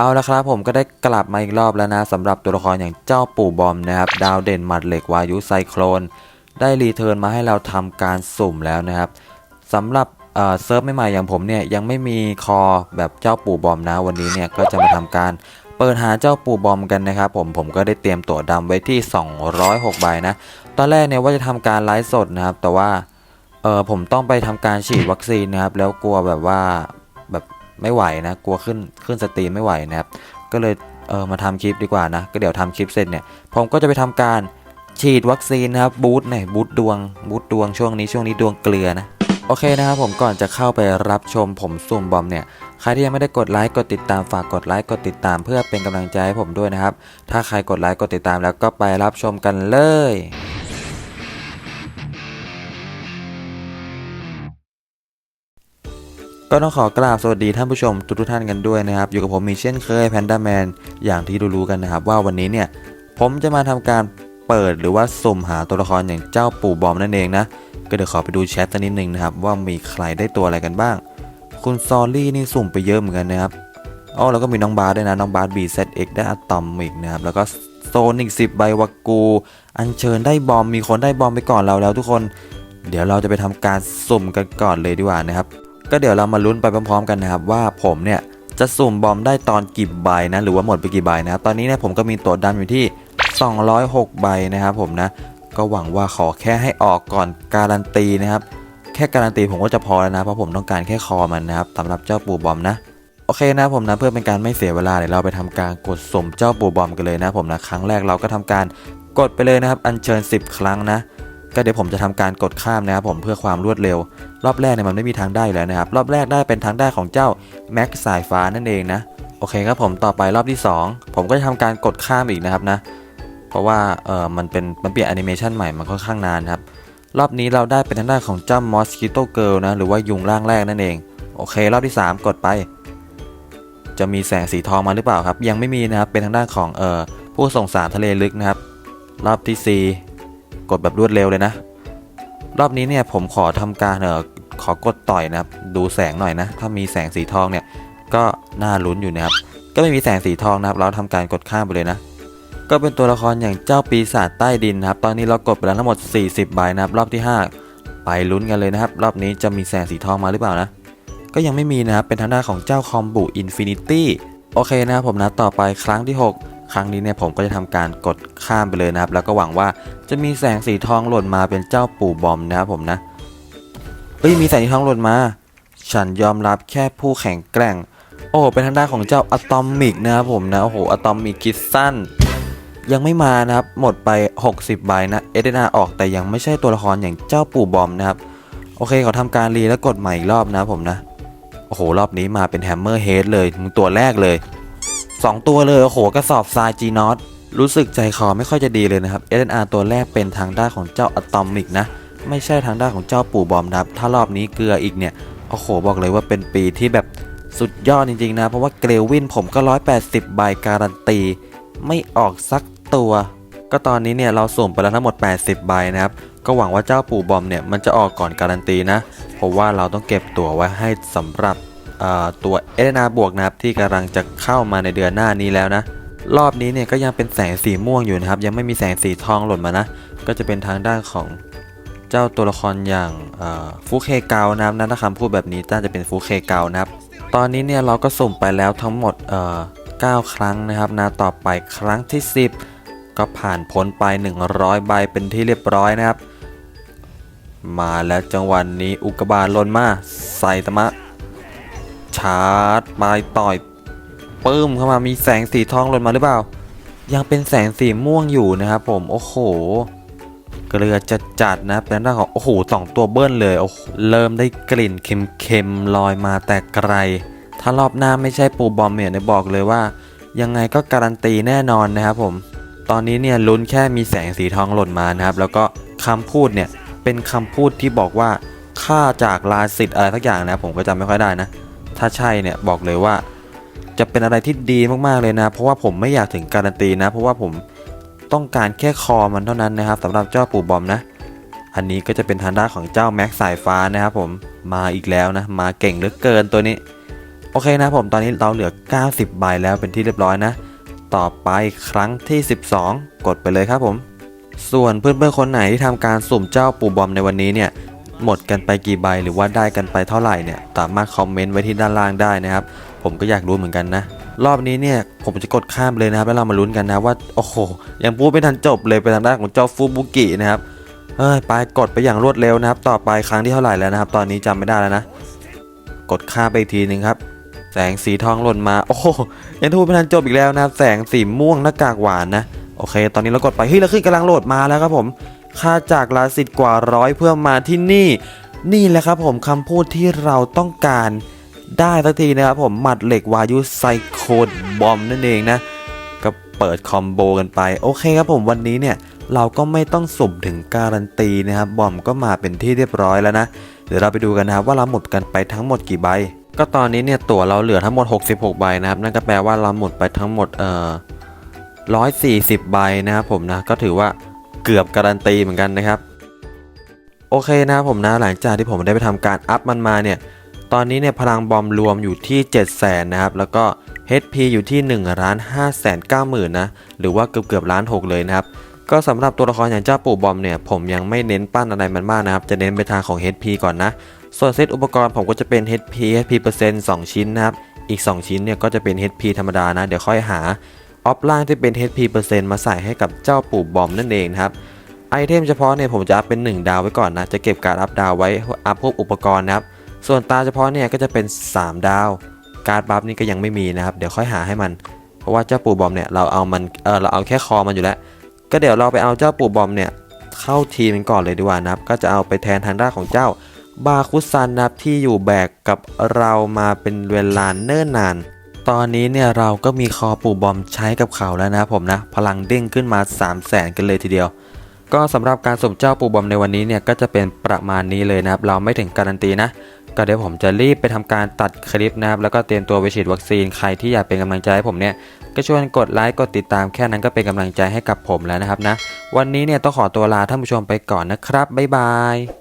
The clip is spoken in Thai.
เอาละครับผมก็ได้กลับมาอีกรอบแล้วนะสำหรับตัวละครอย่างเจ้าปู่บอมนะครับดาวเด่นหมัดเหล็กวายุไซโครน ได้รีเทิร์นมาให้เราทำการสุ่มแล้วนะครับสำหรับเซิร์ฟใหม่ๆอย่างผมเนี่ยยังไม่มีคอแบบเจ้าปู่บอมนะวันนี้เนี่ยก็จะมาทำการเปิดหาเจ้าปู่บอมกันนะครับผมผมก็ได้เตรียมตั๋วดำไว้ที่ 206 ใบนะตอนแรกเนี่ยว่าจะทำการไลฟ์สดนะครับแต่ว่าเออผมต้องไปทำการฉีดวัคซีนนะครับแล้วกลัวแบบว่าแบบ ไม่ไหวนะกลัวขึ้นขึ้นสตรีมไม่ไหวนะครับ ก็เลยเออมาทำคลิปดีกว่านะ ก็เดี๋ยวทำคลิปเสร็จเนี่ย ผมก็จะไปทำการฉีดวัคซีนนะครับบูสต์เนี่ยบูสต์ดวงบูสต์ดวงช่วงนี้ช่วงนี้ดวงเกลือนะโอเคนะครับผมก่อนจะเข้าไปรับชมผมสุ่มบอมเนี่ยใครที่ยังไม่ได้กดไลค์กดติดตามฝากกดไลค์กดติดตามเพื่อเป็นกำลังใจให้ผมด้วยนะครับ ถ้าใครกดไลค์กดติดตามแล้วก็ไปรับชมกันเลย ก็ต้องขอกราบสวัสดีท่านผู้ชมทุกท่านกันด้วยนะครับ อยู่กับผมมีเช่นเคยแพนด้าแมนอย่างที่รู้ๆกันนะครับ ว่าวันนี้เนี่ย ผมจะมาทำการเปิดหรือว่าสุ่มหาตัวละครอย่างเจ้าปู่บอมนั่นเองนะ ก็เดี๋ยวขอไปดูแชทสักนิดนึงนะครับ ว่ามีใครได้ตัวอะไรกันบ้าง คุณซอรี่นี่สุ่มไปเยอะเหมือนกันนะครับอ๋อแล้วก็มีน้องบาสด้วยนะน้องบาสบีเซตเอ็กได้อะตอมอีกนะครับแล้วก็โซนอีกสิบใบวากู อัญเชิญได้บอมมีคนได้บอมไปก่อนเราแล้วทุกคน เดี๋ยวเราจะไปทำการสุ่มกันก่อนเลยดีกว่านะครับ ก็เดี๋ยวเรามาลุ้นไปพร้อมๆกันนะครับว่าผมเนี่ยจะสุ่มบอมได้ตอนกี่ใบนะหรือว่าหมดไปกี่ใบนะครับตอนนี้เนี่ยผมก็มีตัวดันอยู่ที่ 206 ใบนะครับผมนะ ก็หวังว่าขอแค่ให้ออกก่อนการันตีนะครับ แค่การันตีผมก็จะพอแล้วนะเพราะผมต้องการแค่คอมันนะครับสำหรับเจ้าปู่บอมนะโอเคนะผมนะเพื่อเป็นการไม่เสียเวลาเดี๋ยวเราไปทำการกดสุ่มเจ้าปู่บอมกันเลยนะผมนะครั้งแรกเราก็ทำการกดไปเลยนะครับ อัญเชิญ 10 ครั้งนะ ก็เดี๋ยวผมจะทำการกดข้ามนะครับผมเพื่อความรวดเร็ว รอบแรกเนี่ยมันไม่มีทางได้แล้วนะครับ รอบแรกได้เป็นทางได้ของเจ้าแม็กสายฟ้านั่นเองนะโอเคครับผมต่อไปรอบที่ 2 ผมก็จะทำการกดข้ามอีกนะครับนะ เพราะว่าเออมันเป็นมันเปลี่ยนแอนิเมชันใหม่มันค่อนข้างนานครับรอบนี้เราได้เป็นทางด้านของเจ้ามอสคิโตเกิลนะหรือว่ายุงร่างแรกนั่นเอง โอเค รอบที่ 3 กดไป จะมีแสงสีทองมาหรือเปล่าครับ ยังไม่มีนะครับเป็นทางด้านของเออผู้ส่งสารทะเลลึกนะครับ รอบที่4 กดแบบรวดเร็วเลยนะ รอบนี้เนี่ยผมขอทำการเออขอกดต่อยนะครับ ดูแสงหน่อยนะ ถ้ามีแสงสีทองเนี่ย ก็น่าลุ้นอยู่นะครับ ก็ไม่มีแสงสีทองนะครับ เราทำการกดข้ามไปเลยนะ ก็เป็นตัวละครอย่างเจ้าปีศาจใต้ดินนะครับ ตอนนี้เรากดไปแล้วทั้งหมด 40ใบนะครับ รอบที่ 5 ไปลุ้นกันเลยนะครับ รอบนี้จะมีแสงสีทองมาหรือเปล่านะ ก็ยังไม่มีนะครับ เป็นทางด้านของเจ้าคอมบูอินฟินิตี้ โอเคนะครับผมนะ ต่อไปครั้งที่ 6 ครั้งนี้เนี่ยผมก็จะทำการกดข้ามไปเลยนะครับ แล้วก็หวังว่าจะมีแสงสีทองหล่นมาเป็นเจ้าปู่บอมนะครับผมนะเฮ้ยมีแสงสีทองหล่นมา ฉันยอมรับแค่ผู้แข็งแกร่ง โอ้เป็นทางด้านของเจ้าอะตอมิกนะครับผมนะโอ้โหอะตอมิกคิดสั้นยังไม่มานะครับ หมดไป 60 ใบนะ เอเดนาออกแต่ยังไม่ใช่ตัวละครอย่างเจ้าปู่บอมนะครับ โอเคเขาทำการรีแล้วกดใหม่อีกรอบนะครับผมนะ โอ้โห รอบนี้มาเป็นแฮมเมอร์เฮดเลยมึงตัวแรกเลย 2ตัวเลยโอ้โหกระสอบทรายจีนอตรู้สึกใจคอไม่ค่อยจะดีเลยนะครับ SNR ตัวแรกเป็นทางด้านของเจ้าอะตอมิกนะ ไม่ใช่ทางด้านของเจ้าปู่บอมนะครับ ถ้ารอบนี้เกลืออีกเนี่ยโอ้โหบอกเลยว่าเป็นปีที่แบบสุดยอดจริงๆนะ เพราะว่าเกรวินผมก็ 180 ใบการันตี ไม่ออกสักตัว ก็ตอนนี้เนี่ยเราสุ่มไปแล้วทั้งหมด 80 ใบนะครับ ก็หวังว่าเจ้าปู่บอมเนี่ยมันจะออกก่อนการันตีนะ เพราะว่าเราต้องเก็บตั๋วไว้ให้สำหรับ ตัวเอเดนาบวกนะครับที่กำลังจะเข้ามาในเดือนหน้านี้แล้วนะ รอบนี้เนี่ยก็ยังเป็นแสงสีม่วงอยู่นะครับ ยังไม่มีแสงสีทองหล่นมานะ ก็จะเป็นทางด้านของเจ้าตัวละครอย่างฟูเคเกานะครับนะถ้าคำพูดแบบนี้น่าจะเป็นฟูเคเกานะครับ ตอนนี้เนี่ยเราก็สุ่มไปแล้วทั้งหมดเอ่อ9ครั้งนะครับนะต่อไปครั้งที่ 10 ก็ผ่านพ้นไป 100 ใบเป็นที่เรียบร้อยนะครับ มาแล้วจังหวะนนี้อุกบาตหล่นมา ใส่ตะมะ ชาร์จมาต่อยปื้มเข้ามามีแสงสีทองหล่นมาหรือเปล่า ยังเป็นแสงสีม่วงอยู่นะครับผมโอ้โหเกลือจะจัดนะเป็นด้านของโอ้โหสองตัวเบิ้ลเลยโอ้โเริ่มได้กลิ่นเค็มๆลอยมาแต่ไกล ถ้ารอบหน้าไม่ใช่ปูบอมเนี่ยบอกเลยว่า ยังไงก็การันตีแน่นอนนะครับผม ตอนนี้เนี่ยลุ้นแค่มีแสงสีทองหล่นมานะครับ แล้วก็คำพูดเนี่ยเป็นคำพูดที่บอกว่าค่าจากลาสิทธ์อะไรสักอย่างนะผมก็จำไม่ค่อยได้นะ ถ้าใช่เนี่ยบอกเลยว่า จะเป็นอะไรที่ดีมากๆเลยนะ เพราะว่าผมไม่อยากถึงการันตีนะ เพราะว่าผมต้องการแค่คอมันเท่านั้นนะครับสำหรับเจ้าปู่บอมนะ อันนี้ก็จะเป็นทางด้านของเจ้าแม็กสายฟ้านะครับผมมาอีกแล้วนะ มาเก่งเหลือเกินตัวนี้ โอเคนะผมตอนนี้เราเหลือ 90 ใบแล้วเป็นที่เรียบร้อยนะ ต่อไปครั้งที่ 12 กดไปเลยครับผม ส่วนเพื่อนๆคนไหนที่ทำการสุ่มเจ้าปู่บอมในวันนี้เนี่ย หมดกันไปกี่ใบหรือว่าได้กันไปเท่าไหร่เนี่ยสามารถคอมเมนต์ไว้ที่ด้านล่างได้นะครับ ผมก็อยากรู้เหมือนกันนะ รอบนี้เนี่ยผมจะกดข้ามเลยนะครับ แล้วเรามาลุ้นกันนะว่าโอ้โหยังพูดไม่ทันจบเลยไปทางด้านของเจ้าฟูบุกินะครับเอ้ยไปกดไปอย่างรวดเร็วนะครับ ต่อไปครั้งที่เท่าไหร่แล้วนะครับ ตอนนี้จำไม่ได้แล้วนะ กดข้ามไปอีกทีหนึ่งครับแสงสีทองหล่นมาโอ้โหยังพูดไม่ทันจบอีกแล้วนะครับ แสงสีม่วงหน้ากากหวานนะโอเค ตอนนี้เรากดไปเฮ้ยเราขึ้นกำลังโหลดมาแล้วครับผม ค่าจากลาสิทธิ์กว่าร้อยเพื่อมาที่นี่ นี่แหละครับผมคำพูดที่เราต้องการได้สักทีนะครับผมหมัดเหล็กวายุไซโคดบอมนั่นเองนะ ก็เปิดคอมโบกันไป โอเคครับผมวันนี้เนี่ย เราก็ไม่ต้องสุ่มถึงการันตีนะครับ บอมก็มาเป็นที่เรียบร้อยแล้วนะ เดี๋ยวเราไปดูกันนะครับว่าเราหมดกันไปทั้งหมดกี่ใบ ก็ตอนนี้เนี่ยตั๋วเราเหลือทั้งหมด 66 ใบนะครับ นั่นก็แปลว่าเราหมดไปทั้งหมดเอ่อ140 ใบนะครับผมนะก็ถือว่า เกือบการันตีเหมือนกันนะครับ โอเคนะครับผมนะหลังจากที่ผมได้ไปทำการอัพมันมาเนี่ยตอนนี้เนี่ยพลังบอมรวมอยู่ที่ 7 0 0 0 0นะครับแล้วก็ HP อยู่ที่1ล้าน5แสน9หมื่นนะหรือว่าเกือบเกือบล้านหกเลยนะครับก็สำหรับตัวละครอย่างเจ้าปู่บอมเนี่ยผมยังไม่เน้นปั้นอะไรมันมากนะครับจะเน้นไปทางของ HP ก่อนนะ ส่วนเซตอุปกรณ์ผมก็จะเป็น HP HP เปอร์เซ็นต์2ชิ้นนะครับอีก 2 ชิ้นเนี่ยก็จะเป็น HP ธรรมดานะ เดี๋ยวค่อยหา ออฟล่างที่เป็น HP เปอร์เซ็นต์มาใส่ให้กับเจ้าปู่บอมนั่นเองครับไอเทมเฉพาะเนี่ยผมจะอัพเป็น 1 ดาวไว้ก่อนนะ จะเก็บการอัพดาวไว้อัพพวกอุปกรณ์นะครับ ส่วนตาเฉพาะเนี่ยก็จะเป็น 3 ดาว การบัฟนี่ก็ยังไม่มีนะครับ เดี๋ยวค่อยหาให้มัน เพราะว่าเจ้าปู่บอมเนี่ยเราเอามันเออเราเอาแค่คอมันอยู่แล้ว ก็เดี๋ยวเราไปเอาเจ้าปู่บอมเนี่ยเข้าทีมกันก่อนเลยดีกว่านะครับ ก็จะเอาไปแทนทางด้านของเจ้าบาคุซันนะครับที่อยู่แบกกับเรามาเป็นเวลาเนิ่นนาน ตอนนี้เนี่ยเราก็มีคอปู่บอมใช้กับเขาแล้วนะผมนะ พลังเด้งขึ้นมา3 0 0แสนกันเลยทีเดียว ก็สำหรับการสมเจ้าปู่บอมในวันนี้เนี่ยก็จะเป็นประมาณนี้เลยนะครับ เราไม่ถึงการันตีนะ ก็เดี๋ยวผมจะรีบไปทำการตัดคลิปนะครับ แล้วก็เตรียมตัวไปฉีดวัคซีน ใครที่อยากเป็นกำลังใจให้ผมเนี่ยก็ช่วยกดไลค์กดติดตามแค่นั้นก็เป็นกำลังใจให้กับผมแล้วนะครับนะ วันนี้เนี่ยต้องขอตัวลาท่านผู้ชมไปก่อนนะครับบ๊ายบาย